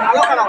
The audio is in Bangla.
ভালো খেলা